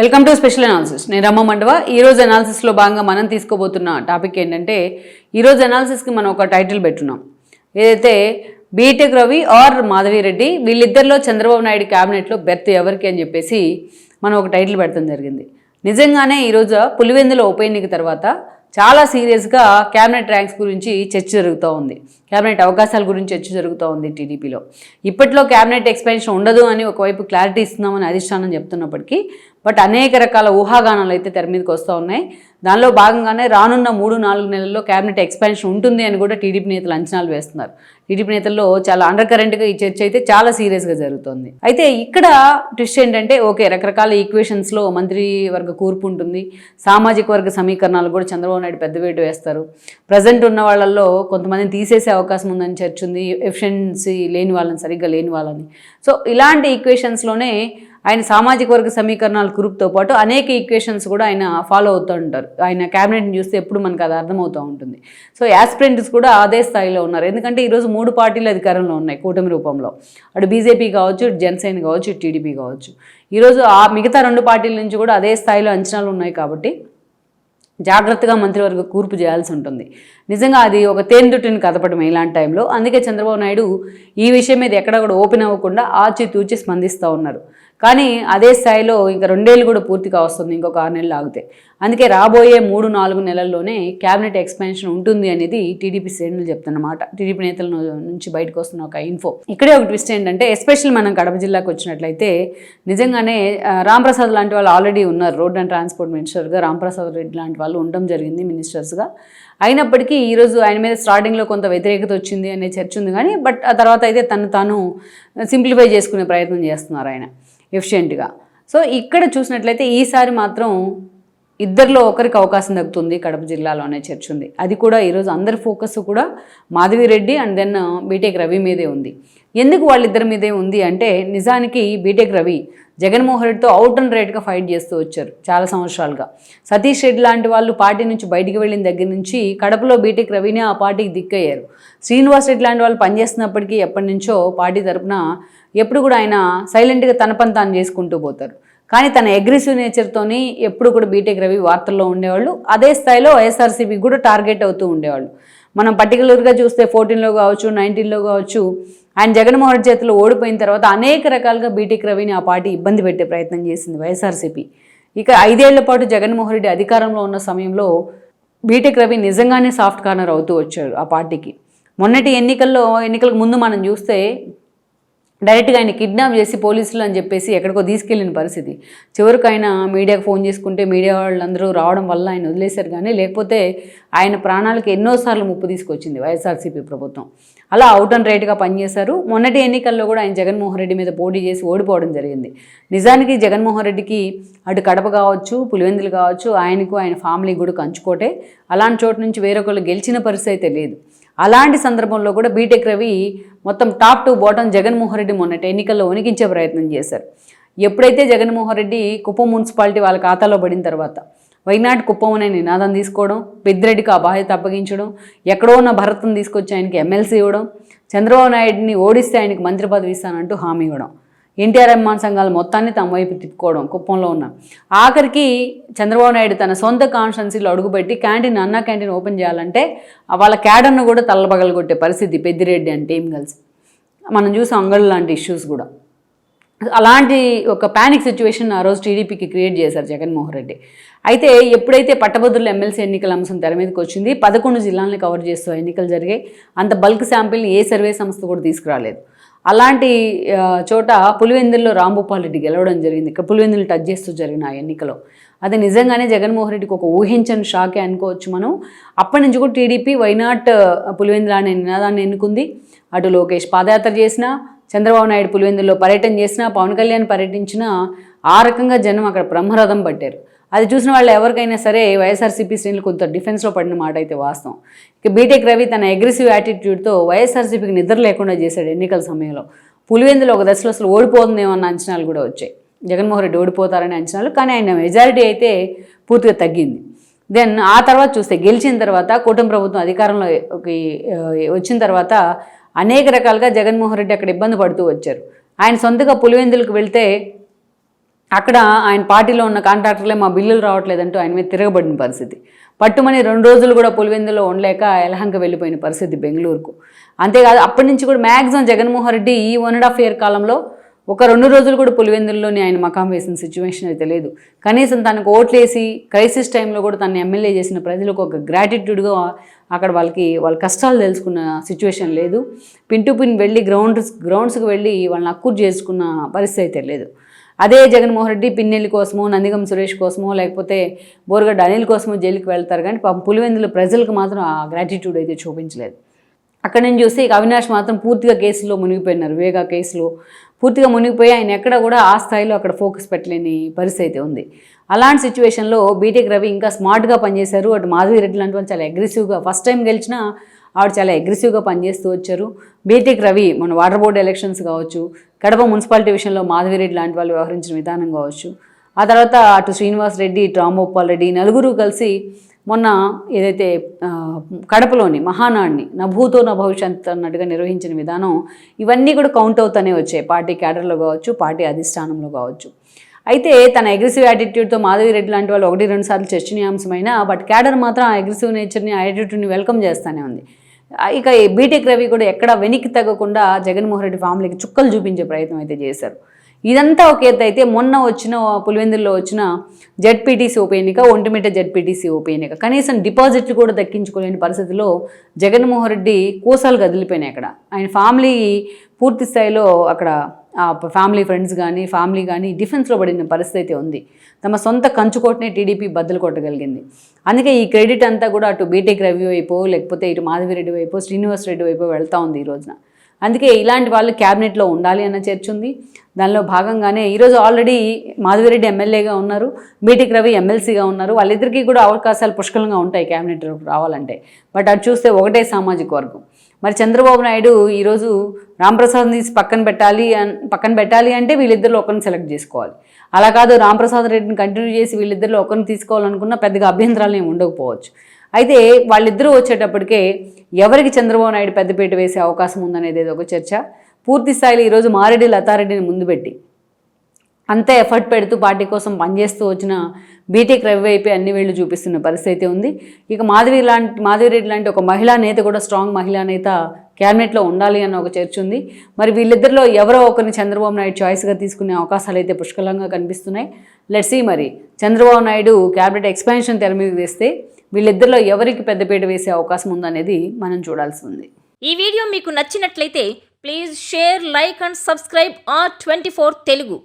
Welcome to special analysis. నేను రమ్మ మండవ. ఈ రోజు అనాలిసిస్లో భాగంగా మనం తీసుకోబోతున్న టాపిక్ ఏంటంటే ఈ రోజు అనాలిసిస్కి మనం ఒక టైటిల్ పెట్టున్నాం. ఏదైతే బీటెక్ రవి ఆర్ మాధవి రెడ్డి వీళ్ళిద్దరిలో చంద్రబాబు నాయుడు క్యాబినెట్లో బెర్త్ ఎవరికి అని చెప్పేసి మనం ఒక టైటిల్ పెడతాం జరిగింది. నిజంగానే ఈరోజు పులివెందుల ఉప ఎన్నిక తర్వాత చాలా సీరియస్గా క్యాబినెట్ ర్యాంక్స్ గురించి చర్చ జరుగుతూ ఉంది. క్యాబినెట్ అవకాశాల గురించి చర్చ జరుగుతూ ఉంది టీడీపీలో. ఇప్పట్లో క్యాబినెట్ ఎక్స్పెన్షన్ ఉండదు అని ఒకవైపు క్లారిటీ ఇస్తున్నామని అధిష్టానం చెప్తున్నప్పటికీ బట్ అనేక రకాల ఊహాగానాలు అయితే తెర మీదకి వస్తూ ఉన్నాయి. దానిలో భాగంగానే రానున్న మూడు నాలుగు నెలల్లో క్యాబినెట్ ఎక్స్పాన్షన్ ఉంటుంది అని కూడా టీడీపీ నేతలు అంచనాలు వేస్తున్నారు. టీడీపీ నేతల్లో చాలా అండర్ కరెంట్గా ఈ చర్చ అయితే చాలా సీరియస్గా జరుగుతుంది. అయితే ఇక్కడ ట్విస్ట్ ఏంటంటే ఓకే రకరకాల ఈక్వేషన్స్లో మంత్రివర్గ కూర్పు ఉంటుంది. సామాజిక వర్గ సమీకరణాలు కూడా చంద్రబాబు నాయుడు పెద్ద వేటు వేస్తారు. ప్రజెంట్ ఉన్న వాళ్ళల్లో కొంతమందిని తీసేసే అవకాశం ఉందని చర్చ ఉంది. ఎఫిషియన్సీ లేని వాళ్ళని సరిగ్గా లేని వాళ్ళని. సో ఇలాంటి ఈక్వేషన్స్లోనే ఆయన సామాజిక వర్గ సమీకరణాల గ్రూప్తో పాటు అనేక ఈక్వేషన్స్ కూడా ఆయన ఫాలో అవుతూ ఉంటారు. ఆయన క్యాబినెట్ని చూస్తే ఎప్పుడు మనకు అది అర్థమవుతూ ఉంటుంది. సో యాస్పిరెంట్స్ కూడా అదే స్థాయిలో ఉన్నారు. ఎందుకంటే ఈరోజు మూడు పార్టీలు అధికారంలో ఉన్నాయి కూటమి రూపంలో. అటు బీజేపీ కావచ్చు ఇటు జనసేన కావచ్చు ఇటు టీడీపీ కావచ్చు. ఈరోజు ఆ మిగతా రెండు పార్టీల నుంచి కూడా అదే స్థాయిలో అంచనాలు ఉన్నాయి కాబట్టి జాగ్రత్తగా మంత్రివర్గ కూర్పు చేయాల్సి ఉంటుంది. నిజంగా అది ఒక తేనెదుటిని కదపడం ఇలాంటి టైంలో. అందుకే చంద్రబాబు నాయుడు ఈ విషయం మీద ఎక్కడ కూడా ఓపెన్ అవ్వకుండా ఆచితూచి స్పందిస్తూ ఉన్నారు. కానీ అదే స్థాయిలో ఇంకా రెండేళ్ళు కూడా పూర్తిగా వస్తుంది ఇంకొక ఆరు నెలలు ఆగితే. అందుకే రాబోయే మూడు నాలుగు నెలల్లోనే క్యాబినెట్ ఎక్స్పాన్షన్ ఉంటుంది అనేది టీడీపీ శ్రేణులు చెప్తున్నమాట. టీడీపీ నేతల నుంచి బయటకు వస్తున్న ఒక ఇన్ఫో. ఇక్కడే ఒక ట్విస్ట్ ఏంటంటే ఎస్పెషల్ మనం కడప జిల్లాకు వచ్చినట్లయితే నిజంగానే రాంప్రసాద్ లాంటి వాళ్ళు ఆల్రెడీ ఉన్నారు. రోడ్ అండ్ ట్రాన్స్పోర్ట్ మినిస్టర్గా రాంప్రసాద్ రెడ్డి లాంటి వాళ్ళు ఉండడం జరిగింది మినిస్టర్స్గా. అయినప్పటికీ ఈరోజు ఆయన మీద స్టార్టింగ్లో కొంత వ్యతిరేకత వచ్చింది అనే చర్చ ఉంది కానీ బట్ ఆ తర్వాత అయితే తను తాను సింప్లిఫై చేసుకునే ప్రయత్నం చేస్తున్నారు ఆయన. ఎఫిషియెంట్గా సో ఇక్కడ చూసినట్లయితే ఈసారి మాత్రం ఇద్దరిలో ఒకరికి అవకాశం దక్కుతుంది కడప జిల్లాలోనే చర్చ ఉంది అది కూడా ఈరోజు అందరి ఫోకస్ కూడా Madhavi Reddy and then BTech Ravi మీదే ఉంది. ఎందుకు వాళ్ళిద్దరి మీదే ఉంది అంటే నిజానికి బీటెక్ రవి జగన్మోహన్ రెడ్డితో అవుట్ అండ్ రైట్గా ఫైట్ చేస్తూ వచ్చారు చాలా సంవత్సరాలుగా. సతీష్ రెడ్డి లాంటి వాళ్ళు పార్టీ నుంచి బయటికి వెళ్ళిన దగ్గర నుంచి కడపలో బీటెక్ రవినే ఆ పార్టీకి దిక్కయ్యారు. శ్రీనివాస్ రెడ్డి లాంటి వాళ్ళు పనిచేస్తున్నప్పటికీ ఎప్పటి నుంచో పార్టీ తరపున ఎప్పుడు కూడా ఆయన సైలెంట్గా తన పని తాను చేసుకుంటూ పోతారు కానీ తన అగ్రెసివ్ నేచర్తోని ఎప్పుడు కూడా బీటెక్ రవి వార్తల్లో ఉండేవాళ్ళు. అదే స్థాయిలో వైఎస్ఆర్సీపీ కూడా టార్గెట్ అవుతూ ఉండేవాళ్ళు. మనం పర్టికులర్గా చూస్తే ఫోర్టీన్లో కావచ్చు నైన్టీన్లో కావచ్చు ఆయన జగన్మోహన్ రెడ్డి చేతిలో ఓడిపోయిన తర్వాత అనేక రకాలుగా బీటెక్ రవిని ఆ పార్టీ ఇబ్బంది పెట్టే ప్రయత్నం చేసింది వైఎస్ఆర్సీపీ. ఇక ఐదేళ్ళ పాటు జగన్మోహన్ రెడ్డి అధికారంలో ఉన్న సమయంలో బీటెక్ రవి నిజంగానే సాఫ్ట్ కార్నర్ అవుతూ వచ్చాడు ఆ పార్టీకి. మొన్నటి ఎన్నికల్లో ఎన్నికలకు ముందు మనం చూస్తే డైరెక్ట్గా ఆయన కిడ్నాప్ చేసి పోలీసులు అని చెప్పేసి ఎక్కడికో తీసుకెళ్ళిన పరిస్థితి. చివరికి ఆయన మీడియాకు ఫోన్ చేసుకుంటే మీడియా వాళ్ళందరూ రావడం వల్ల ఆయన వదిలేశారు కానీ లేకపోతే ఆయన ప్రాణాలకు ఎన్నోసార్లు ముప్పు తీసుకొచ్చింది వైఎస్ఆర్సీపీ ప్రభుత్వం. అలా అవుట్ అండ్ రైట్గా పనిచేశారు. మొన్నటి ఎన్నికల్లో కూడా ఆయన జగన్మోహన్ రెడ్డి మీద పోటీ చేసి ఓడిపోవడం జరిగింది. నిజానికి జగన్మోహన్ రెడ్డికి అటు కడప కావచ్చు పులివెందులు కావచ్చు ఆయనకు ఆయన ఫ్యామిలీ కూడా కంచుకోటే. అలాంటి చోటు నుంచి వేరొకళ్ళు గెలిచిన పరిస్థితి అయితే లేదు. అలాంటి సందర్భంలో కూడా బీటెక్ రవి మొత్తం top to bottom Jaganmohan Reddy మొన్నటి ఎన్నికల్లో వణికించే ప్రయత్నం చేశారు. ఎప్పుడైతే జగన్మోహన్ రెడ్డి కుప్పం మున్సిపాలిటీ వాళ్ళ ఖాతాలో పడిన తర్వాత వైనాట్ కుప్పం అనే నినాదం తీసుకోవడం పెద్దిరెడ్డికి ఆ బాధ్యత అప్పగించడం ఎక్కడో ఉన్న భరత్ను తీసుకొచ్చి ఆయనకి ఎమ్మెల్సీ ఇవ్వడం చంద్రబాబు నాయుడిని ఓడిస్తే ఆయనకి మంత్రి పదవి ఇస్తానంటూ హామీ ఇవ్వడం. ఎన్టీఆర్ అభిమాన సంఘాలు మొత్తాన్ని తమ వైపు తిప్పుకోవడం కుప్పంలో ఉన్న. ఆఖరికి చంద్రబాబు నాయుడు తన సొంత కాన్స్టెన్సీలో అడుగుపెట్టి క్యాంటీన్ అన్న క్యాంటీన్ ఓపెన్ చేయాలంటే వాళ్ళ క్యాడర్ను కూడా తల్లబగలగొట్టే పరిస్థితి పెద్దిరెడ్డి అంటే ఏం కలిసి. మనం చూసాం అంగళ్ళు లాంటి ఇష్యూస్ కూడా. అలాంటి ఒక ప్యానిక్ సిచ్యువేషన్ ఆ రోజు టీడీపీకి క్రియేట్ చేశారు జగన్మోహన్ రెడ్డి. అయితే ఎప్పుడైతే పట్టభద్రుల ఎమ్మెల్సీ ఎన్నికల అంశం తెర మీదకి వచ్చింది పదకొండు జిల్లాలను కవర్ చేస్తూ ఎన్నికలు జరిగాయి. అంత బల్క్ శాంపిల్ని ఏ సర్వే సంస్థ కూడా తీసుకురాలేదు. అలాంటి చోట పులివెందుల్లో రాంభూపాల్ రెడ్డి గెలవడం జరిగింది. ఇక్కడ పులివెందులు టచ్ చేస్తూ జరిగిన ఆ ఎన్నికలో. అది నిజంగానే జగన్మోహన్ రెడ్డికి ఒక ఊహించని షాకే అనుకోవచ్చు మనం. అప్పటి నుంచి కూడా టీడీపీ వైనాట్ పులివెందుల అనే నినాదాన్ని ఎన్నుకుంది. అటు లోకేష్ పాదయాత్ర చేసినా చంద్రబాబు నాయుడు పులివెందుల్లో పర్యటన చేసినా పవన్ కళ్యాణ్ పర్యటించినా ఆ రకంగా జనం అక్కడ బ్రహ్మరథం పట్టారు. అది చూసిన వాళ్ళు ఎవరికైనా సరే వైఎస్ఆర్సీపీ శ్రేణులు కొంత డిఫెన్స్లో పడిన మాట అయితే వాస్తవం. ఇక బీటెక్ రవి తన అగ్రెసివ్ యాటిట్యూడ్తో వైఎస్ఆర్సీపీకి నిద్ర లేకుండా చేశాడు ఎన్నికల సమయంలో. పులివెందులో ఒక దశలో అసలు ఓడిపోతుందేమో అన్న అంచనాలు కూడా వచ్చాయి. జగన్మోహన్ రెడ్డి ఓడిపోతారనే అంచనాలు కానీ ఆయన మెజారిటీ అయితే పూర్తిగా తగ్గింది. దెన్ ఆ తర్వాత చూస్తే గెలిచిన తర్వాత కూటమి ప్రభుత్వం అధికారంలో వచ్చిన తర్వాత అనేక రకాలుగా జగన్మోహన్ రెడ్డి అక్కడ ఇబ్బంది పడుతూ వచ్చారు. ఆయన సొంతగా పులివెందులకు వెళ్తే అక్కడ ఆయన పార్టీలో ఉన్న కాంట్రాక్టర్లే మా బిల్లులు రావట్లేదంటూ ఆయన మీద తిరగబడిన పరిస్థితి. పట్టుమని రెండు రోజులు కూడా పులివెందులో ఉండలేక ఎలహంక వెళ్ళిపోయిన పరిస్థితి బెంగళూరుకు. అంతేకాదు అప్పటి నుంచి కూడా మ్యాక్సిమం జగన్మోహన్ రెడ్డి ఈ వన్ అండ్ హాఫ్ ఇయర్ కాలంలో ఒక రెండు రోజులు కూడా పులివెందుల్లోనే ఆయన మకాం వేసిన సిచ్యువేషన్ అయితే లేదు. కనీసం తనకు ఓట్లేసి క్రైసిస్ టైంలో కూడా తను ఎమ్మెల్యే చేసిన ప్రజలకు ఒక గ్రాటిట్యూడ్గా అక్కడ వాళ్ళకి వాళ్ళ కష్టాలు తెలుసుకున్న సిచ్యువేషన్ లేదు. పిన్ టు పిన్ వెళ్ళి గ్రౌండ్స్ గ్రౌండ్స్కి వెళ్ళి వాళ్ళని అక్కుర్ చేసుకున్న పరిస్థితి అయితే లేదు. అదే జగన్మోహన్ రెడ్డి పిన్నెల్లి కోసమో నందిగం సురేష్ కోసమో లేకపోతే బోరగడ్డ అనిల్ కోసమో జైలుకి వెళ్తారు. కానీ పాపం పులివెందుల ప్రజలకు మాత్రం ఆ గ్రాటిట్యూడ్ అయితే చూపించలేదు. అక్కడ నుంచి చూస్తే ఇక అవినాష్ మాత్రం పూర్తిగా కేసులో మునిగిపోయినారు. వేగా కేసులో పూర్తిగా మునిగిపోయి ఆయన ఎక్కడ కూడా ఆ స్థాయిలో అక్కడ ఫోకస్ పెట్టలేని పరిస్థితి అయితే ఉంది. అలాంటి సిచ్యువేషన్లో బీటెక్ రవి ఇంకా స్మార్ట్గా పనిచేశారు. అటు మాధవి రెడ్డి లాంటి వాళ్ళు చాలా అగ్రెసివ్గా ఫస్ట్ టైం గెలిచినా ఆవిడ చాలా అగ్రెసివ్గా పనిచేస్తూ వచ్చారు. బీటెక్ రవి మన వాటర్ బోర్డు ఎలక్షన్స్ కావచ్చు కడప మున్సిపాలిటీ విషయంలో మాధవిరెడ్డి లాంటి వాళ్ళు వ్యవహరించిన విధానం కావచ్చు. ఆ తర్వాత అటు శ్రీనివాస్ రెడ్డి రామోపాల్ రెడ్డి నలుగురు కలిసి మొన్న ఏదైతే కడపలోని మహానాడిని నభూతో నా భవిష్యత్ అన్నట్టుగా నిర్వహించిన విధానం ఇవన్నీ కూడా కౌంట్ అవుతూనే వచ్చాయి. పార్టీ క్యాడర్లో కావచ్చు పార్టీ అధిష్టానంలో కావచ్చు. అయితే తన అగ్రెసివ్ యాటిట్యూడ్తో మాధవి రెడ్డి లాంటి వాళ్ళు ఒకటి రెండు సార్లు చర్చనీయాంశమైన బట్ క్యాడర్ మాత్రం ఆ అగ్రెసివ్ నేచర్ని ఆ యాటిట్యూడ్ని వెల్కమ్ చేస్తూనే ఉంది. ఇక బీటెక్ రవి కూడా ఎక్కడ వెనక్కి తగ్గకుండా జగన్మోహన్ రెడ్డి ఫ్యామిలీకి చుక్కలు చూపించే ప్రయత్నం అయితే చేశారు. ఇదంతా ఒక ఎత్తు అయితే మొన్న వచ్చిన పులివెందుల్లో వచ్చిన జడ్పీటీసీ ఉప ఎన్నిక ఒంటిమిట జడ్పీటీసీ ఉప ఎన్నిక. కనీసం డిపాజిట్లు కూడా దక్కించుకోలేని పరిస్థితిలో జగన్మోహన్ రెడ్డి కూసాలు కదిలిపోయినాయి అక్కడ. ఆయన ఫ్యామిలీ పూర్తి స్థాయిలో అక్కడ ఫ్యామిలీ ఫ్రెండ్స్ కానీ ఫ్యామిలీ కానీ డిఫెన్స్లో పడిన పరిస్థితి అయితే ఉంది. తమ సొంత కంచుకోటనే టీడీపీ బద్దలు కొట్టగలిగింది. అందుకే ఈ క్రెడిట్ అంతా కూడా అటు బీటెక్ రవి వైపు లేకపోతే ఇటు మాధవిరెడ్డి వైపు శ్రీనివాస్ రెడ్డి వైపు వెళ్తూ ఉంది ఈ రోజున. అందుకే ఇలాంటి వాళ్ళు క్యాబినెట్లో ఉండాలి అన్న చేర్చుంది. దానిలో భాగంగానే ఈరోజు ఆల్రెడీ మాధవిరెడ్డి ఎమ్మెల్యేగా ఉన్నారు బీటెక్ రవి ఎమ్మెల్సీగా ఉన్నారు. వాళ్ళిద్దరికీ కూడా అవకాశాలు పుష్కలంగా ఉంటాయి క్యాబినెట్ రావాలంటే. బట్ అటు చూస్తే ఒకటే సామాజిక వర్గం. మరి చంద్రబాబు నాయుడు ఈరోజు రాంప్రసాద్ని పక్కన పెట్టాలి పక్కన పెట్టాలి అంటే వీళ్ళిద్దరిలో ఒకరిని సెలెక్ట్ చేసుకోవాలి. అలా కాదు రాంప్రసాద్ రెడ్డిని కంటిన్యూ చేసి వీళ్ళిద్దరిలో ఒకరిని తీసుకోవాలనుకున్న పెద్దగా అభ్యంతరాలు ఏమి ఉండకపోవచ్చు. అయితే వాళ్ళిద్దరూ వచ్చేటప్పటికే ఎవరికి చంద్రబాబు నాయుడు పెద్దపీట వేసే అవకాశం ఉందనేది ఒక చర్చ. పూర్తి స్థాయిలో ఈరోజు మారెడ్డి లతారెడ్డిని ముందు పెట్టి అంతే ఎఫర్ట్ పెడుతూ పార్టీ కోసం పనిచేస్తూ వచ్చిన బీటెక్ రవి వైపే అన్ని వేళ్ళు చూపిస్తున్న పరిస్థితి అయితే ఉంది. ఇక మాధవి లాంటి మాధవిరెడ్డి లాంటి ఒక మహిళా నేత కూడా స్ట్రాంగ్ మహిళా నేత క్యాబినెట్లో ఉండాలి అన్న ఒక చర్చ ఉంది. మరి వీళ్ళిద్దరిలో ఎవరో ఒకరిని చంద్రబాబు నాయుడు చాయిస్గా తీసుకునే అవకాశాలు అయితే పుష్కలంగా కనిపిస్తున్నాయి. లెట్సీ మరి చంద్రబాబు నాయుడు క్యాబినెట్ ఎక్స్పాన్షన్ తెర మీద వేస్తే వీళ్ళిద్దరిలో ఎవరికి పెద్దపీట వేసే అవకాశం ఉందనేది మనం చూడాల్సి ఉంది. ఈ వీడియో మీకు నచ్చినట్లయితే please share like and subscribe R twenty Telugu.